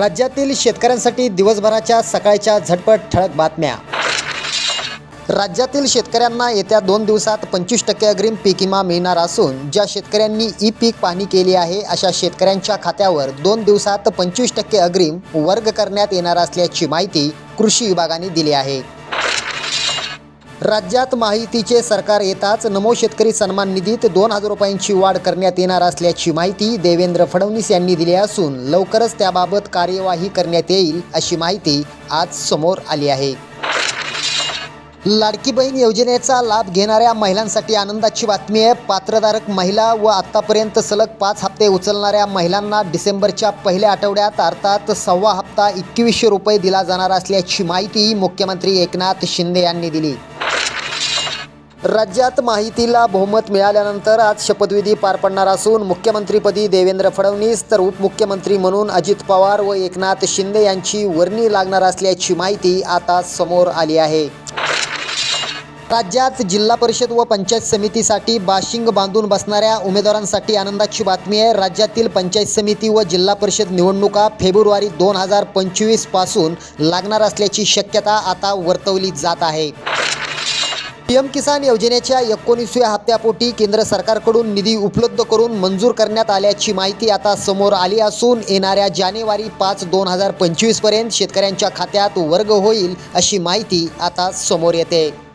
राज्यातील शेतकऱ्यांसाठी दिवसभराच्या सकाळच्या झटपट ठळक बातम्या. राज्यातील शेतकऱ्यांना येत्या दोन दिवसात पंचवीस टक्के अग्रिम पीक विमा मिळणार असून ज्या शेतकऱ्यांनी ई पीक पाहणी केली आहे अशा शेतकऱ्यांच्या खात्यावर दोन दिवसात पंचवीस टक्के अग्रिम वर्ग करण्यात येणार असल्याची माहिती कृषी विभागाने दिली आहे. राज्यात माहितीचे सरकार येताच नमो शेतकरी सन्मान निधीत दोन हजार रुपयांची वाढ करण्यात येणार असल्याची माहिती देवेंद्र फडणवीस यांनी दिली असून लवकरच त्याबाबत कार्यवाही करण्यात येईल अशी माहिती आज समोर आली आहे. लाडकी बहीण योजनेचा लाभ घेणाऱ्या महिलांसाठी आनंदाची बातमी आहे. पात्रधारक महिला व आत्तापर्यंत सलग पाच हप्ते उचलणाऱ्या महिलांना डिसेंबरच्या पहिल्या आठवड्यात अर्थात सव्वा हप्ता एकवीसशे रुपये दिला जाणार असल्याची माहिती मुख्यमंत्री एकनाथ शिंदे यांनी दिली. राज्यात माहितीला बहुमत मिळाल्यानंतर आज शपथविधी पार पडणार असून मुख्यमंत्रीपदी देवेंद्र फडणवीस तर उपमुख्यमंत्री म्हणून अजित पवार व एकनाथ शिंदे यांची वर्णी लागणार असल्याची माहिती आता समोर आली आहे. राज्यात जिल्हा परिषद व पंचायत समितीसाठी बाशिंग बांधून बसणाऱ्या उमेदवारांसाठी आनंदाची बातमी आहे. राज्यातील पंचायत समिती व जिल्हा परिषद निवडणुका फेब्रुवारी दोन हजार पंचवीसपासून लागणार असल्याची शक्यता आता वर्तवली जात आहे. पीएम किसान योजनेच्या एकोणीसव्या हप्त्यापोटी केंद्र सरकारकडून निधी उपलब्ध करून मंजूर करण्यात आल्याची माहिती आता समोर आली असून येणाऱ्या जानेवारी पाच दोन हजार पंचवीसपर्यंत शेतकऱ्यांच्या खात्यात वर्ग होईल अशी माहिती आता समोर येते.